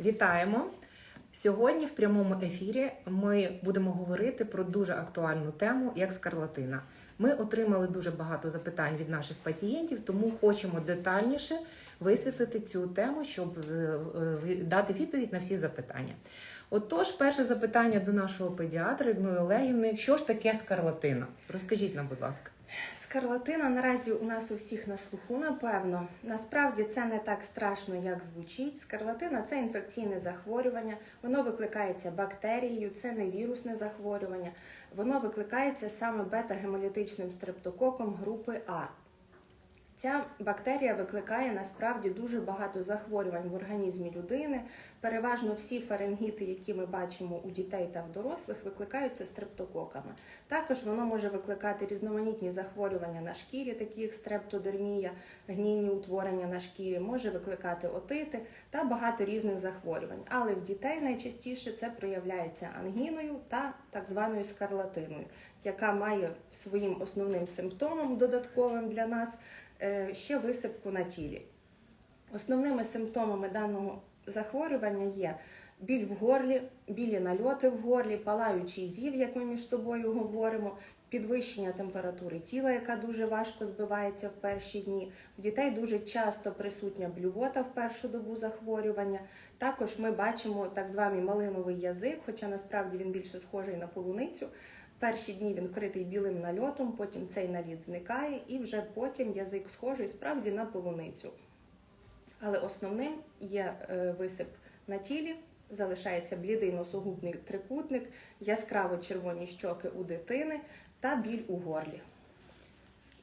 Вітаємо! Сьогодні в прямому ефірі ми будемо говорити про дуже актуальну тему, як скарлатина. Ми отримали дуже багато запитань від наших пацієнтів, тому хочемо детальніше висвітлити цю тему, щоб е, е, дати відповідь на всі запитання. Отож, перше запитання до нашого педіатра Людмили Олегівни: що ж таке скарлатина? Розкажіть нам, будь ласка. Скарлатина наразі у нас у всіх на слуху, напевно. Насправді це не так страшно, як звучить. Скарлатина це інфекційне захворювання, воно викликається бактерією, це не вірусне захворювання. Воно викликається саме бета-гемолітичним стрептококом групи А. Ця бактерія викликає насправді дуже багато захворювань в організмі людини. Переважно всі фарингіти, які ми бачимо у дітей та в дорослих, викликаються стрептококами. Також воно може викликати різноманітні захворювання на шкірі, такі як стрептодермія, гнійні утворення на шкірі, може викликати отити та багато різних захворювань. Але в дітей найчастіше це проявляється ангіною та так званою скарлатиною, яка має своїм основним симптомом додатковим для нас ще висипку на тілі. Основними симптомами даного захворювання є біль в горлі, білі нальоти в горлі, палаючий зів, як ми між собою говоримо, підвищення температури тіла, яка дуже важко збивається в перші дні. В дітей дуже часто присутня блювота в першу добу захворювання. Також ми бачимо так званий малиновий язик, хоча насправді він більше схожий на полуницю. Перші дні він вкритий білим нальотом, потім цей наліт зникає, і вже потім язик схожий справді на полуницю. Але основним є е, висип на тілі, залишається блідий носогубний трикутник, яскраво червоні щоки у дитини та біль у горлі.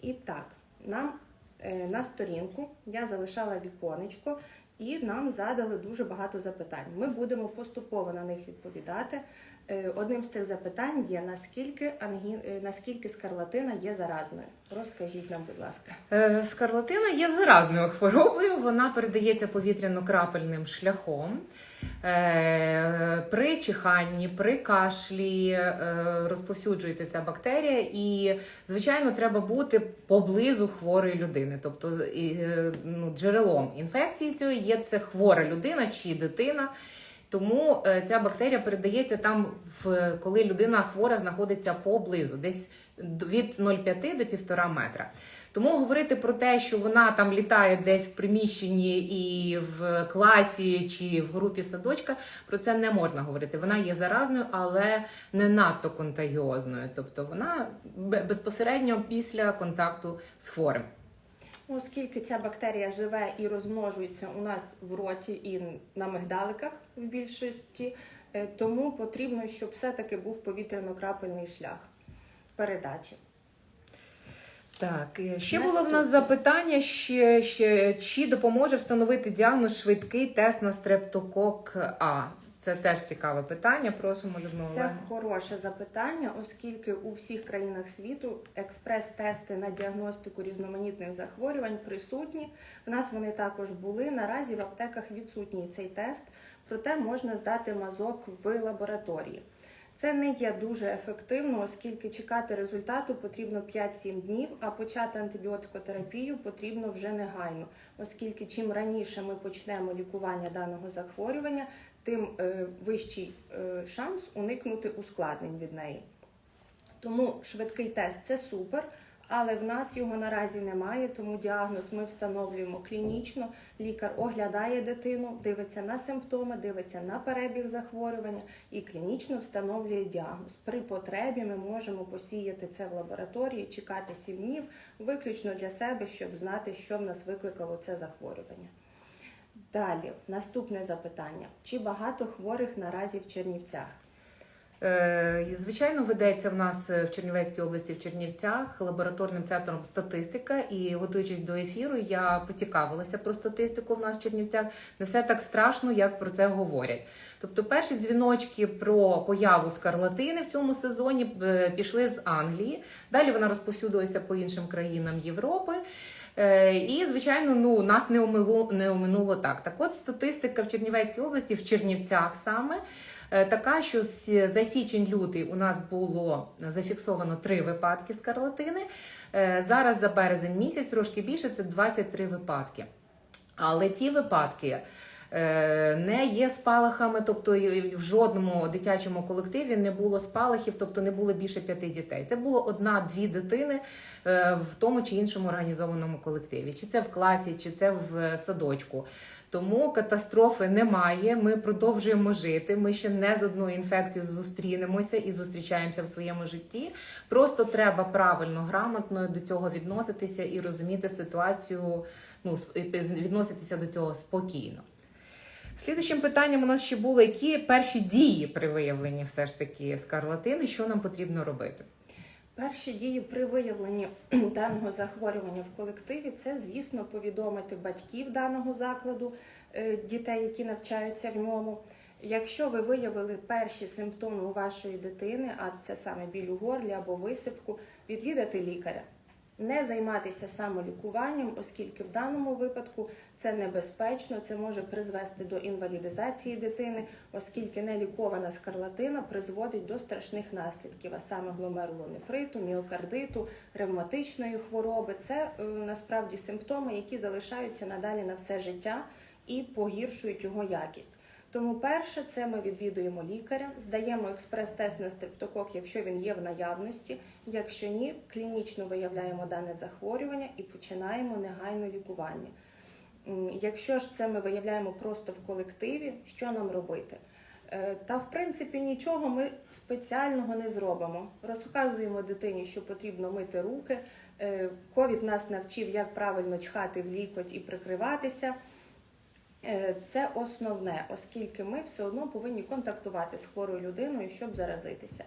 І так, нам е, на сторінку я залишала віконечко, і нам задали дуже багато запитань. Ми будемо поступово на них відповідати. Е, Одним з цих запитань є наскільки ангін... е, наскільки скарлатина є заразною. Розкажіть нам, будь ласка. Е, Скарлатина є заразною хворобою, вона передається повітряно-крапельним шляхом. При чиханні, при кашлі розповсюджується ця бактерія, і, звичайно, треба бути поблизу хворої людини. Тобто ну, джерелом інфекції цієї є це хвора людина чи дитина. Тому е, ця бактерія передається там, коли людина хвора знаходиться поблизу, десь від 0,5 до 1,5 метра. Тому говорити про те, що вона там літає десь в приміщенні і в класі чи в групі садочка, про це не можна говорити. Вона є заразною, але не надто контагіозною. Тобто вона бе- безпосередньо після контакту з хворим. Оскільки ця бактерія живе і розмножується у нас в роті і на мигдаликах в більшості, е, тому потрібно, щоб все-таки був повітряно-крапельний шлях передачі. Так, е, ще було в нас запитання, ще, ще, чи допоможе встановити діагноз швидкий тест на стрептокок А. Це теж цікаве питання. Просимо Людмилу. Це хороше запитання, оскільки у всіх країнах світу експрес-тести на діагностику різноманітних захворювань присутні. В нас вони також були. Наразі в аптеках відсутній цей тест, проте можна здати мазок в лабораторії. Це не є дуже ефективно, оскільки чекати результату потрібно 5-7 днів, а почати антибіотикотерапію потрібно вже негайно, оскільки чим раніше ми почнемо лікування даного захворювання, тим е, вищий е, шанс уникнути ускладнень від неї. Тому швидкий тест це супер, але в нас його наразі немає, тому діагноз ми встановлюємо клінічно. Лікар оглядає дитину, дивиться на симптоми, дивиться на перебіг захворювання і клінічно встановлює діагноз. При потребі ми можемо посіяти це в лабораторії, чекати 7 днів, виключно для себе, щоб знати, що в нас викликало це захворювання. Далі, наступне запитання: чи багато хворих наразі в Чернівцях? Е, Звичайно, ведеться в нас е, в Чернівецькій області в Чернівцях лабораторним центром статистика. І готуючись до ефіру, я поцікавилася про статистику в нас в Чернівцях. Не все так страшно, як про це говорять. Тобто, перші дзвіночки про появу скарлатини в цьому сезоні е, пішли з Англії. Далі вона розповсюдилася по іншим країнам Європи. Е, І, звичайно, ну нас не оминуло, не оминуло так. Так, от статистика в Чернівецькій області, в Чернівцях саме е, така, що за січень-лютий у нас було зафіксовано три випадки скарлатини. Е, Зараз за березень місяць трошки більше це 23 випадки. Але ці випадки не є спалахами, тобто в жодному дитячому колективі не було спалахів, тобто не було більше п'яти дітей. Це було одна-дві дитини е, в тому чи іншому організованому колективі, чи це в класі, чи це в садочку. Тому катастрофи немає. Ми продовжуємо жити. Ми ще не з одною інфекцією зустрінемося і зустрічаємося в своєму житті. Просто треба правильно, грамотно до цього відноситися і розуміти ситуацію. Ну відноситися до цього спокійно. Слідуючим питанням у нас ще було, які перші дії при виявленні все ж таки скарлатини, що нам потрібно робити? Перші дії при виявленні даного захворювання в колективі це, звісно, повідомити батьків даного закладу, е, дітей, які навчаються в ньому. Якщо ви виявили перші симптоми у вашої дитини, а це саме біль у горлі або висипку, відвідати лікаря. Не займатися самолікуванням, оскільки в даному випадку це небезпечно, це може призвести до інвалідизації дитини, оскільки нелікована скарлатина призводить до страшних наслідків, а саме гломерулонефриту, міокардиту, ревматичної хвороби. Це е, насправді симптоми, які залишаються надалі на все життя і погіршують його якість. Тому перше, це ми відвідуємо лікаря, здаємо експрес-тест на стрептокок, якщо він є в наявності. Якщо ні, клінічно виявляємо дане захворювання і починаємо негайно лікування. Якщо ж це ми виявляємо просто в колективі, що нам робити? Е, Та в принципі нічого ми спеціального не зробимо. Розказуємо дитині, що потрібно мити руки. Е, Ковід нас навчив, як правильно чхати в лікоть і прикриватися. Е, Це основне, оскільки ми все одно повинні контактувати з хворою людиною, щоб заразитися.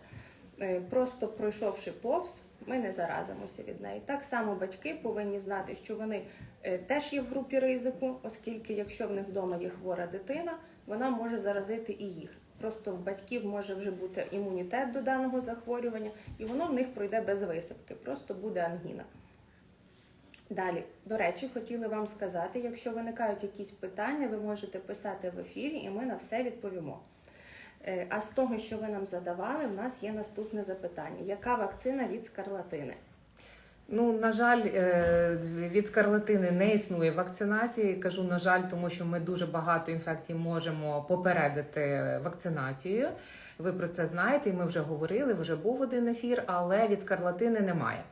Е, Просто пройшовши повз, ми не заразимося від неї. Так само батьки повинні знати, що вони е, теж є в групі ризику, оскільки якщо в них вдома є хвора дитина, вона може заразити і їх. Просто в батьків може вже бути імунітет до даного захворювання, і воно в них пройде без висипки, просто буде ангіна. Далі, до речі, хотіли вам сказати, якщо виникають якісь питання, ви можете писати в ефірі, і ми на все відповімо. Е, А з того, що ви нам задавали, в нас є наступне запитання: яка вакцина від скарлатини? Ну, на жаль, е, від скарлатини не існує вакцинації. Кажу, на жаль, тому що ми дуже багато інфекцій можемо попередити вакцинацією. Ви про це знаєте, і ми вже говорили, вже був один ефір, але від скарлатини немає.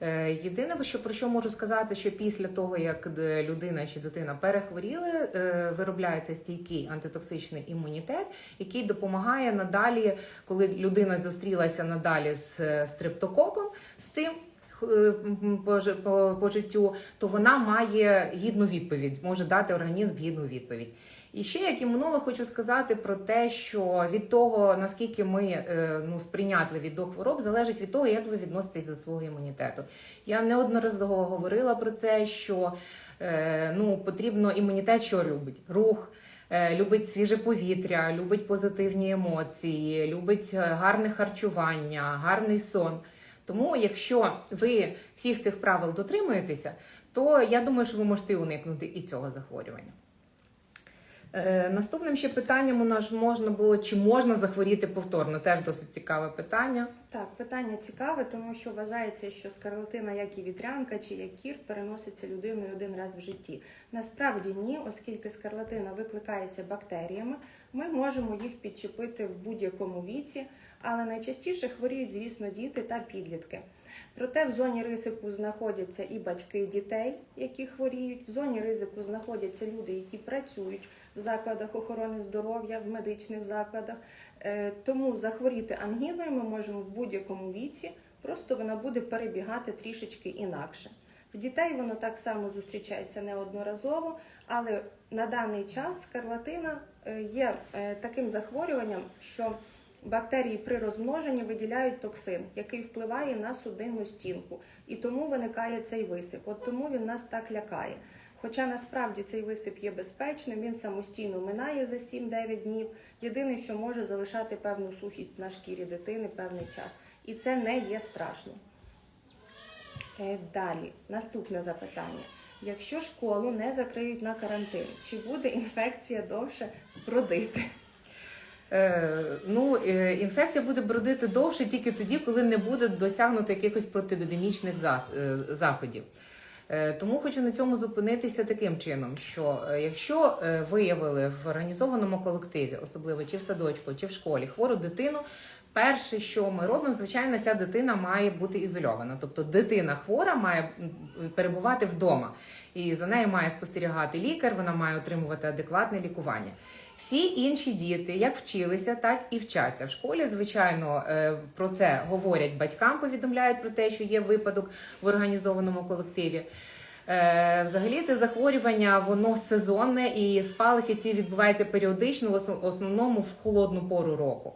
Е, Єдине, що про що можу сказати, що після того, як людина чи дитина перехворіли, е, виробляється стійкий антитоксичний імунітет, який допомагає надалі, коли людина зустрілася надалі з е, стрептококом, з цим по життю, то вона має гідну відповідь, може дати організм гідну відповідь. І ще як імунолог хочу сказати про те, що від того наскільки ми е, ну сприйнятливі до хвороб, залежить від того, як ви відноситесь до свого імунітету. Я неодноразово говорила про це, що е, ну потрібно імунітет, що любить рух. е, Любить свіже повітря, любить позитивні емоції, любить гарне харчування, гарний сон. Тому, якщо ви всіх цих правил дотримуєтеся, то я думаю, що ви можете уникнути і цього захворювання. Е, Наступним ще питанням у нас можна було, чи можна захворіти повторно. Теж досить цікаве питання. Так, питання цікаве, тому що вважається, що скарлатина, як і вітрянка чи як кір, переноситься людиною один раз в житті. Насправді ні, оскільки скарлатина викликається бактеріями, ми можемо їх підчепити в будь-якому віці, але найчастіше хворіють, звісно, діти та підлітки. Проте в зоні ризику знаходяться і батьки дітей, які хворіють. В зоні ризику знаходяться люди, які працюють в закладах охорони здоров'я, в медичних закладах. Е, Тому захворіти ангіною ми можемо в будь-якому віці, просто вона буде перебігати трішечки інакше. В дітей воно так само зустрічається неодноразово, але на даний час скарлатина е, є е, таким захворюванням, що бактерії при розмноженні виділяють токсин, який впливає на судинну стінку, і тому виникає цей висип. От тому він нас так лякає. Хоча насправді цей висип є безпечним, він самостійно минає за 7-9 днів. Єдине, що може залишати певну сухість на шкірі дитини певний час. І це не є страшно. Е, Далі, наступне запитання. Якщо школу не закриють на карантин, чи буде інфекція довше бродити? Е, ну, е, інфекція буде бродити довше тільки тоді, коли не буде досягнуто якихось протиепідемічних зас- е, заходів. Е, Тому хочу на цьому зупинитися таким чином, що е, якщо е, виявили в організованому колективі, особливо чи в садочку, чи в школі, хвору дитину. Перше, що ми робимо, звичайно, ця дитина має бути ізольована. Тобто дитина хвора має перебувати вдома, і за нею має спостерігати лікар, вона має отримувати адекватне лікування. Всі інші діти, як вчилися, так і вчаться. В школі, звичайно, е, про це говорять батькам, повідомляють про те, що є випадок в організованому колективі. Е, Взагалі, це захворювання воно сезонне і спалахи ці відбуваються періодично, в основному в холодну пору року.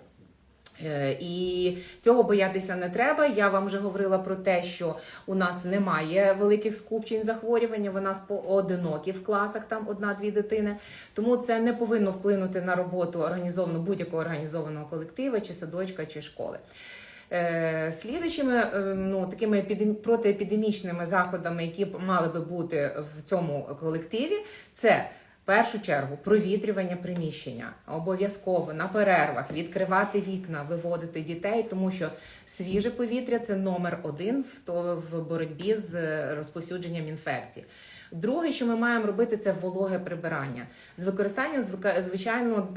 Е, І цього боятися не треба. Я вам вже говорила про те, що у нас немає великих скупчень захворювання. У нас поодинокі в класах, там одна-дві дитини. Тому це не повинно вплинути на роботу організовану будь-якого організованого колектива, чи садочка, чи школи. Е, Слідуючими е, ну, такими протиепідемічними заходами, які мали би бути в цьому колективі, це першу чергу провітрювання приміщення. Обов'язково на перервах відкривати вікна, виводити дітей, тому що свіже повітря це номер один в, боротьбі з е, розповсюдженням інфекцій. Друге, що ми маємо робити, це вологе прибирання з використанням звичайно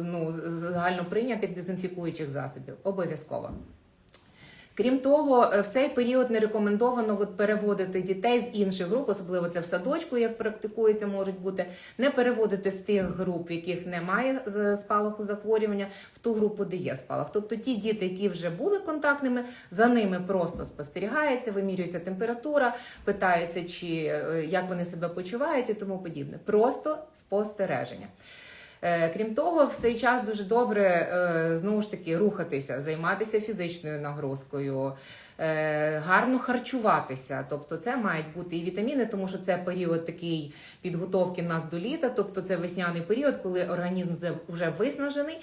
ну, загально прийнятих дезінфікуючих засобів. Обов'язково. Крім того, е, в цей період не рекомендовано от переводити дітей з інших груп, особливо це в садочку, як практикується, можуть бути, не переводити з тих груп, в яких немає спалаху захворювання, в ту групу, де є спалах. Тобто ті діти, які вже були контактними, за ними просто спостерігається, вимірюється температура, питається, чи е, як вони себе почувають і тому подібне. Просто спостереження. Е, Крім того, в цей час дуже добре е, знову ж таки рухатися, займатися фізичною нагрузкою, е, гарно харчуватися. Тобто, це мають бути і вітаміни, тому що це період такий підготовки нас до літа, тобто це весняний період, коли організм вже виснажений.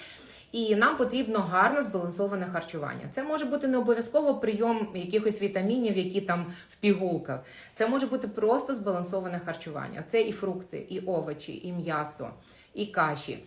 І нам потрібно гарно збалансоване харчування. Це може бути не обов'язково прийом якихось вітамінів, які там в пігулках. Це може бути просто збалансоване харчування. Це і фрукти, і овочі, і м'ясо, і каші.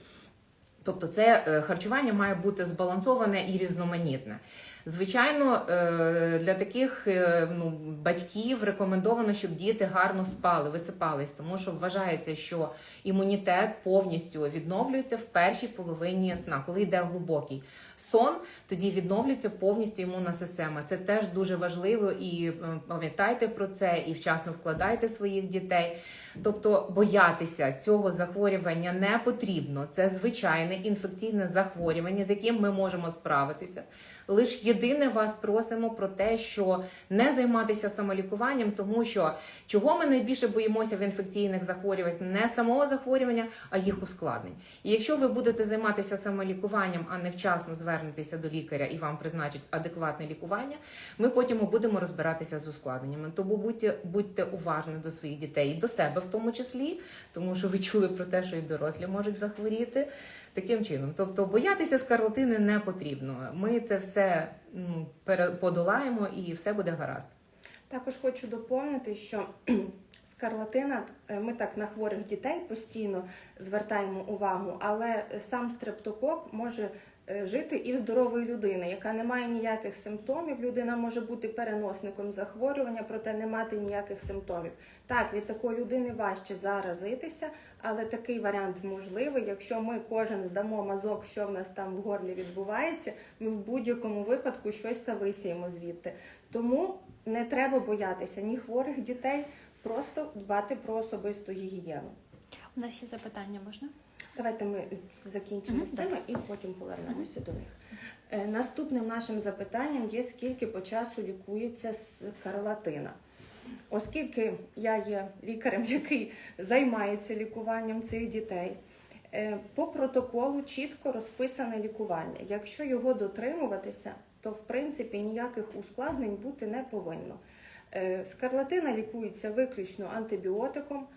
Тобто, це е, харчування має бути збалансоване і різноманітне. Звичайно, е, для таких е, ну, батьків рекомендовано, щоб діти гарно спали, висипались, тому що вважається, що імунітет повністю відновлюється в першій половині сна, коли йде глибокий сон, тоді відновлюється повністю імунна система. Це теж дуже важливо і е, пам'ятайте про це, і вчасно вкладайте своїх дітей. Тобто боятися цього захворювання не потрібно. Це звичайне інфекційне захворювання, з яким ми можемо справитися. Лише єдине вас просимо про те, що не займатися самолікуванням, тому що чого ми найбільше боїмося в інфекційних захворюваннях, не самого захворювання, а їх ускладнень. І якщо ви будете займатися самолікуванням, а не вчасно звернетеся до лікаря і вам призначать адекватне лікування, ми потім будемо розбиратися з ускладненнями. Тому будьте, будьте уважні до своїх дітей і до себе в тому числі, тому що ви чули про те, що і дорослі можуть захворіти. Таким чином, тобто боятися скарлатини не потрібно. Ми це все ну, подолаємо і все буде гаразд. Також хочу доповнити, що скарлатина, е, ми так на хворих дітей постійно звертаємо увагу, але сам стрептокок може жити і в здорової людини, яка не має ніяких симптомів. Людина може бути переносником захворювання, проте не мати ніяких симптомів. Так, від такої людини важче заразитися, але такий варіант можливий. Якщо ми кожен здамо мазок, що в нас там в горлі відбувається, ми в будь-якому випадку щось та висіємо звідти. Тому не треба боятися ні хворих дітей, просто дбати про особисту гігієну. У нас ще запитання можна? Давайте ми закінчимо з цими і потім повернемося до них. Е, Наступним нашим запитанням є скільки по часу лікується скарлатина. Оскільки я є лікарем, який займається лікуванням цих дітей, е, по протоколу чітко розписане лікування. Якщо його дотримуватися, то в принципі ніяких ускладнень бути не повинно. Е, Скарлатина лікується виключно антибіотиком.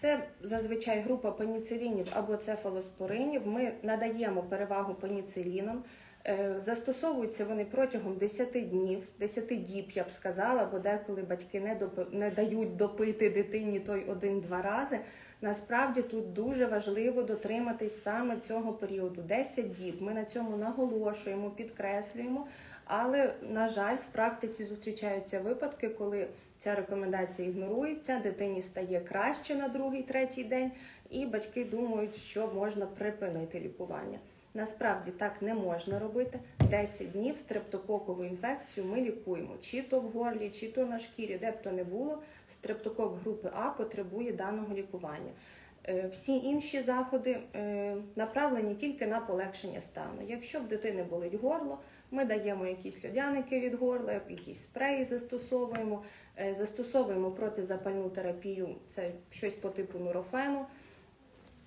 Це зазвичай група пеніцилінів або цефалоспоринів. Ми надаємо перевагу пеніцилінам. Е, Застосовуються вони протягом 10 днів, 10 діб, я б сказала, бо деколи батьки не, доп... не дають допити дитині той один-два рази. Насправді тут дуже важливо дотриматись саме цього періоду 10 діб. Ми на цьому наголошуємо, підкреслюємо. Але, на жаль, в практиці зустрічаються випадки, коли ця рекомендація ігнорується, дитині стає краще на другий, третій день, і батьки думають, що можна припинити лікування. Насправді так не можна робити. 10 днів стрептококову інфекцію ми лікуємо чи то в горлі, чи то на шкірі, де б то не було. Стрептокок групи А потребує даного лікування. Е, Всі інші заходи е, направлені тільки на полегшення стану. Якщо в дитини болить горло, ми даємо якісь льодяники від горла, якісь спреї застосовуємо, е, застосовуємо протизапальну терапію, це щось по типу нурофену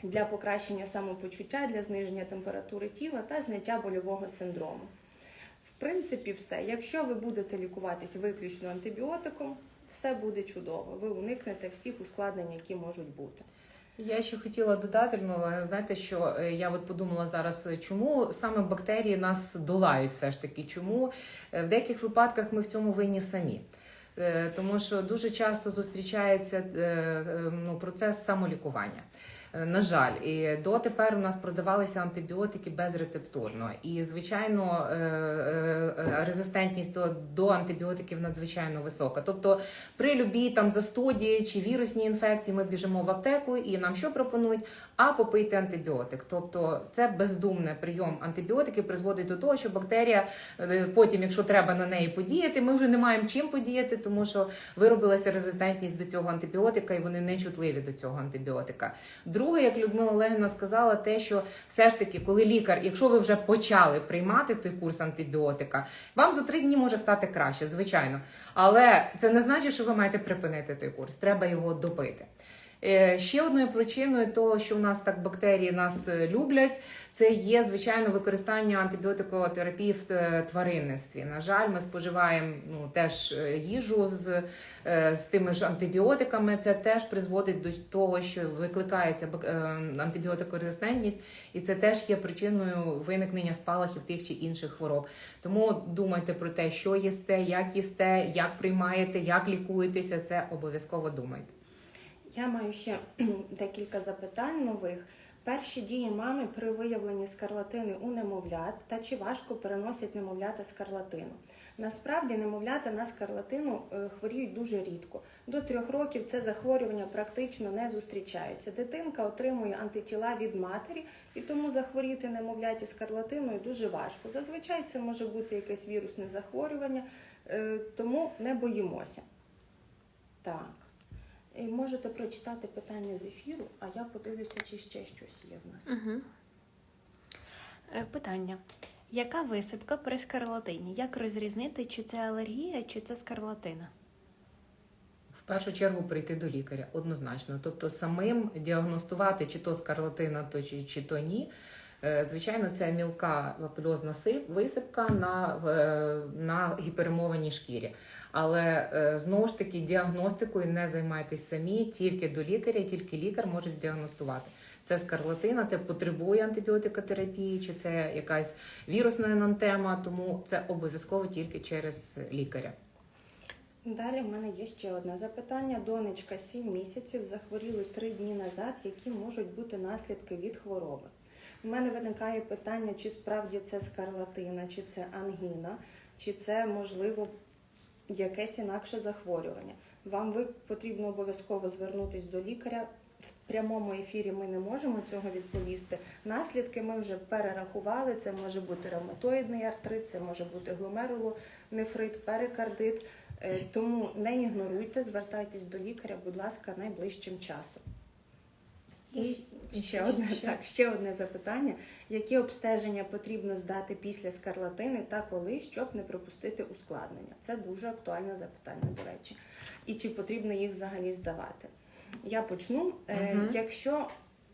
для покращення самопочуття, для зниження температури тіла та зняття больового синдрому. В принципі, все. Якщо ви будете лікуватись виключно антибіотиком, все буде чудово. Ви уникнете всіх ускладнень, які можуть бути. Я ще хотіла додати, ну знаєте, що е, я от подумала зараз, е, чому саме бактерії нас долають, все ж таки, чому е, в деяких випадках ми в цьому винні самі. Е, Тому що дуже часто зустрічається е, е, ну, процес самолікування. Е, На жаль, і дотепер у нас продавалися антибіотики безрецептурно. І, звичайно, е, е, резистентність до, антибіотиків надзвичайно висока. Тобто, при любій там застуді чи вірусній інфекції ми біжимо в аптеку і нам що пропонують? А попийте антибіотик. Тобто, це бездумний прийом антибіотиків призводить до того, що бактерія потім, якщо треба на неї подіяти, ми вже не маємо чим подіяти, тому що виробилася резистентність до цього антибіотика, і вони не чутливі до цього антибіотика. Друге, як Людмила Олегівна сказала, те, що все ж таки, коли лікар, якщо ви вже почали приймати той курс антибіотика, вам за три дні може стати краще, звичайно. Але це не значить, що ви маєте припинити той курс. Треба його допити. Е, Ще одною причиною того, що в нас так бактерії нас е, люблять, це є звичайно використання антибіотикотерапії в е, тваринництві. На жаль, ми споживаємо ну теж їжу з, з тими ж антибіотиками. Це теж призводить до того, що викликається антибіотикорезистентність, і це теж є причиною виникнення спалахів тих чи інших хвороб. Тому думайте про те, що їсте, як їсте, як приймаєте, як лікуєтеся. Це обов'язково думайте. Я маю ще декілька запитань нових. Перші дії мами при виявленні скарлатини у немовлят та чи важко переносять немовлята скарлатину. Насправді немовлята на скарлатину е, хворіють дуже рідко. До трьох років це захворювання практично не зустрічаються. Дитинка отримує антитіла від матері, і тому захворіти немовляті скарлатиною дуже важко. Зазвичай це може бути якесь вірусне захворювання, е, тому не боїмося. Так. І можете прочитати питання з ефіру, а я подивлюся, чи ще щось є в нас. Угу. Питання. Яка висипка при скарлатині? Як розрізнити, чи це алергія, чи це скарлатина? В першу чергу прийти до лікаря однозначно. Тобто самим діагностувати, чи то скарлатина, то чи, чи то ні. Е, Звичайно, це мілка папульозна висипка на, на гіперемованій шкірі. Але е, знову ж таки діагностикою не займайтесь самі, тільки до лікаря, тільки лікар може здіагностувати. Це скарлатина, це потребує антибіотикотерапії, чи це якась вірусна енантема, тому це обов'язково тільки через лікаря. Далі в мене є ще одне запитання. Донечка 7 місяців захворіли 3 дні назад, які можуть бути наслідки від хвороби. У мене виникає питання, чи справді це скарлатина, чи це ангіна, чи це можливо якесь інакше захворювання. Вам потрібно обов'язково звернутись до лікаря. В прямому ефірі ми не можемо цього відповісти. Наслідки ми вже перерахували. Це може бути ревматоїдний артрит, це може бути гломерулонефрит, перикардит. Е, Тому не ігноруйте, звертайтесь до лікаря, будь ласка, найближчим часом. І ще одне, так, ще одне запитання: які обстеження потрібно здати після скарлатини та коли, щоб не пропустити ускладнення? Це дуже актуальне запитання, до речі. І чи потрібно їх взагалі здавати? Я почну. Мгм. Якщо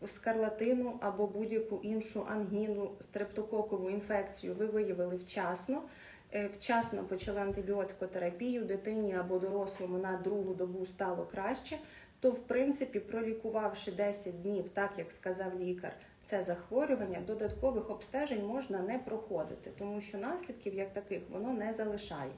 скарлатину або будь-яку іншу ангіну, стрептококову інфекцію ви виявили вчасно, е, вчасно почали антибіотикотерапію, дитині або дорослому на другу добу стало краще, то в принципі, пролікувавши 10 днів, так як сказав лікар, це захворювання, додаткових обстежень можна не проходити, тому що наслідків як таких воно не залишає.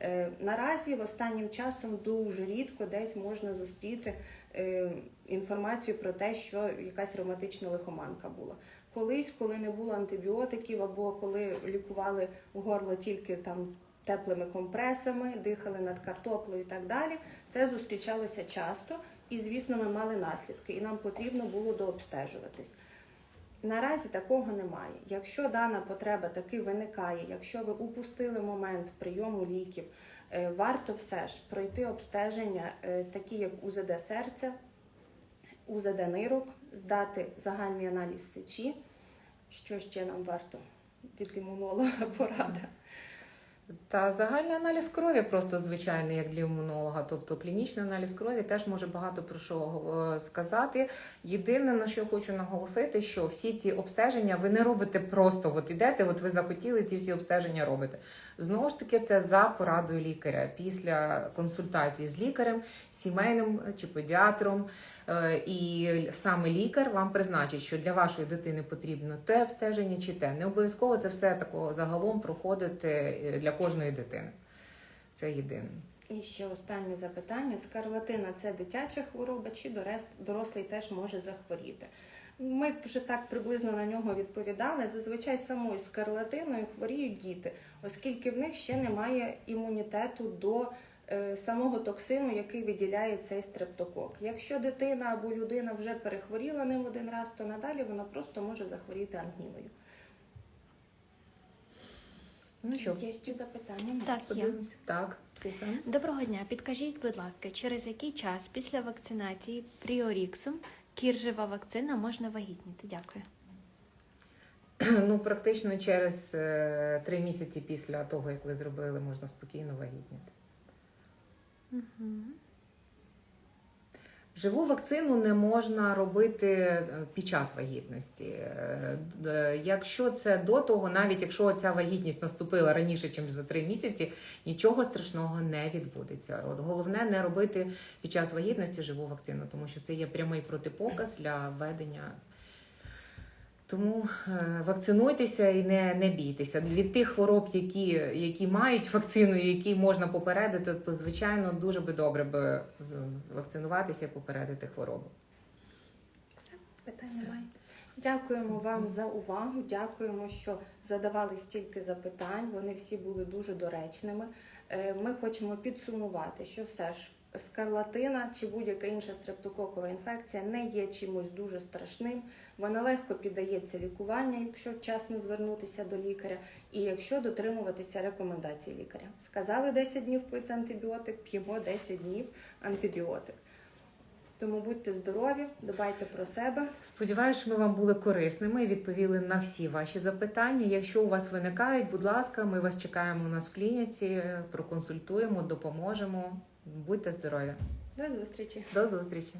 Е, Наразі в останнім часом дуже рідко десь можна зустріти е, інформацію про те, що якась ревматична лихоманка була. Колись, коли не було антибіотиків, або коли лікували горло тільки там теплими компресами, дихали над картоплею і так далі, це зустрічалося часто, і звісно, ми мали наслідки, і нам потрібно було дообстежуватись. Наразі такого немає. Якщо дана потреба таки виникає, якщо ви упустили момент прийому ліків, е, варто все ж пройти обстеження, е, такі як УЗД серця, УЗД нирок, здати загальний аналіз сечі. Що ще нам варто від імунолога порада? Та загальний аналіз крові просто звичайний, як для імунолога. Тобто клінічний аналіз крові теж може багато про що е, сказати. Єдине на що хочу наголосити, що всі ці обстеження ви не робите просто. От ідете, от ви захотіли ці всі обстеження робите. Знову ж таки, це за порадою лікаря після консультації з лікарем, сімейним чи педіатром. Е, І саме лікар вам призначить, що для вашої дитини потрібно те обстеження чи те. Не обов'язково це все тако загалом проходити е, для кожної дитини. Це єдине. І ще останнє запитання: скарлатина це дитяча хвороба, чи дорослий теж може захворіти? Ми вже так приблизно на нього відповідали. Зазвичай самою скарлатиною хворіють діти, оскільки в них ще немає імунітету до самого токсину, який виділяє цей стрептокок. Якщо дитина або людина вже перехворіла ним один раз, то надалі вона просто може захворіти ангіною. Ну що, Є ще запитання? Так, є. подивимося? Так, слухаємо. Доброго дня. Підкажіть, будь ласка, через який час після вакцинації пріоріксом кіржева вакцина можна вагітніти? Дякую. Ну, практично через е, три місяці після того, як ви зробили, можна спокійно вагітніти. Живу вакцину не можна робити е, під час вагітності. Е, Якщо це до того, навіть якщо ця вагітність наступила раніше, ніж за три місяці, нічого страшного не відбудеться. От головне не робити під час вагітності живу вакцину, тому що це є прямий протипоказ для введення. Тому е, вакцинуйтеся і не, не бійтеся. Від тих хвороб, які, які мають вакцину, які можна попередити, то звичайно дуже би добре би е, вакцинуватися і попередити хворобу. Все, питань Все. немає. Дякуємо вам за увагу. Дякуємо, що задавали стільки запитань. Вони всі були дуже доречними. Е, Ми хочемо підсумувати, що все ж скарлатина чи будь-яка інша стрептококова інфекція не є чимось дуже страшним. Вона легко піддається лікуванню, якщо вчасно звернутися до лікаря, і якщо дотримуватися рекомендацій лікаря. Сказали 10 днів пити антибіотик, п'ємо 10 днів антибіотик. Тому будьте здорові, дбайте про себе. Сподіваюся, що ми вам були корисними і відповіли на всі ваші запитання. Якщо у вас виникають, будь ласка, ми вас чекаємо у нас в клініці, проконсультуємо, допоможемо. Будьте здорові. До зустрічі! До зустрічі!